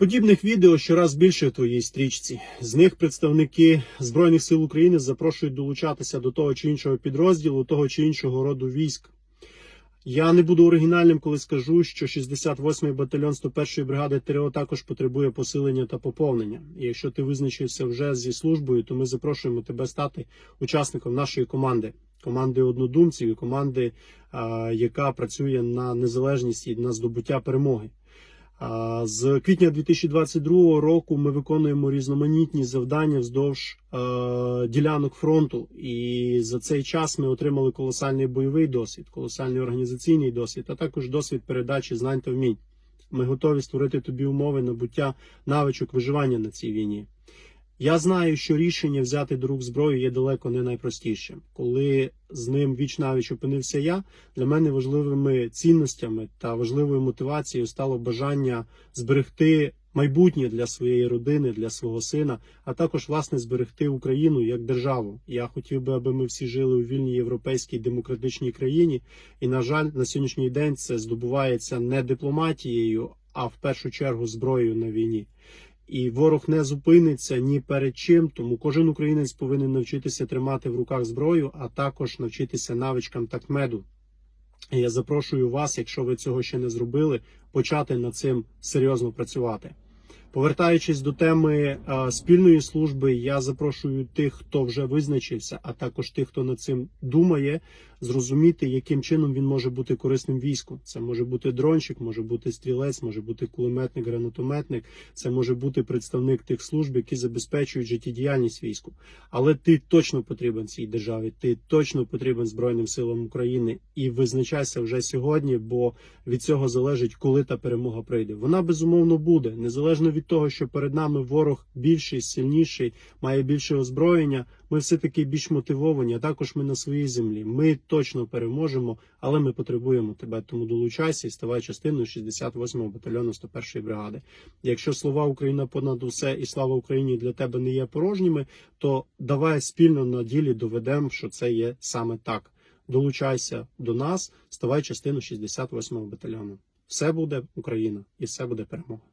Подібних відео щораз більше в твоїй стрічці. З них представники Збройних сил України запрошують долучатися до того чи іншого підрозділу, того чи іншого роду військ. Я не буду оригінальним, коли скажу, що 68-й батальйон 101-ї бригади ТРО також потребує посилення та поповнення. І якщо ти визначився вже зі службою, то ми запрошуємо тебе стати учасником нашої команди, команди однодумців і команди, яка працює на незалежність і на здобуття перемоги. З квітня 2022 року ми виконуємо різноманітні завдання вздовж ділянок фронту, і за цей час ми отримали колосальний бойовий досвід, колосальний організаційний досвід, а також досвід передачі знань та вмінь. Ми готові створити тобі умови набуття навичок виживання на цій війні. Я знаю, що рішення взяти до зброю є далеко не найпростішим. Коли з ним віч навіч опинився я, для мене важливими цінностями та важливою мотивацією стало бажання зберегти майбутнє для своєї родини, для свого сина, а також власне зберегти Україну як державу. Я хотів би, аби ми всі жили у вільній європейській демократичній країні. І на жаль, на сьогоднішній день це здобувається не дипломатією, а в першу чергу зброєю на війні. І ворог не зупиниться ні перед чим, тому кожен українець повинен навчитися тримати в руках зброю, а також навчитися навичкам такмеду. Я запрошую вас, якщо ви цього ще не зробили, почати над цим серйозно працювати. Повертаючись до теми е, спільної служби, я запрошую тих, хто вже визначився, а також тих, хто над цим думає, зрозуміти, яким чином він може бути корисним війську. Це може бути дронщик, може бути стрілець, може бути кулеметник, гранатометник, це може бути представник тих служб, які забезпечують життєдіяльність війську. Але ти точно потрібен цій державі, ти точно потрібен Збройним силам України і визначайся вже сьогодні, бо від цього залежить, коли та перемога прийде. Вона безумовно буде, незалежно від того, що перед нами ворог більший, сильніший, має більше озброєння. Ми все таки більш мотивовані. а Також ми на своїй землі. Ми точно переможемо, але ми потребуємо тебе. Тому долучайся і ставай частиною 68-го батальйону 101-ї бригади. Якщо слова Україна понад усе і слава Україні для тебе не є порожніми, то давай спільно на ділі доведемо, що це є саме так. Долучайся до нас, ставай частиною 68-го батальйону. Все буде Україна і все буде перемога.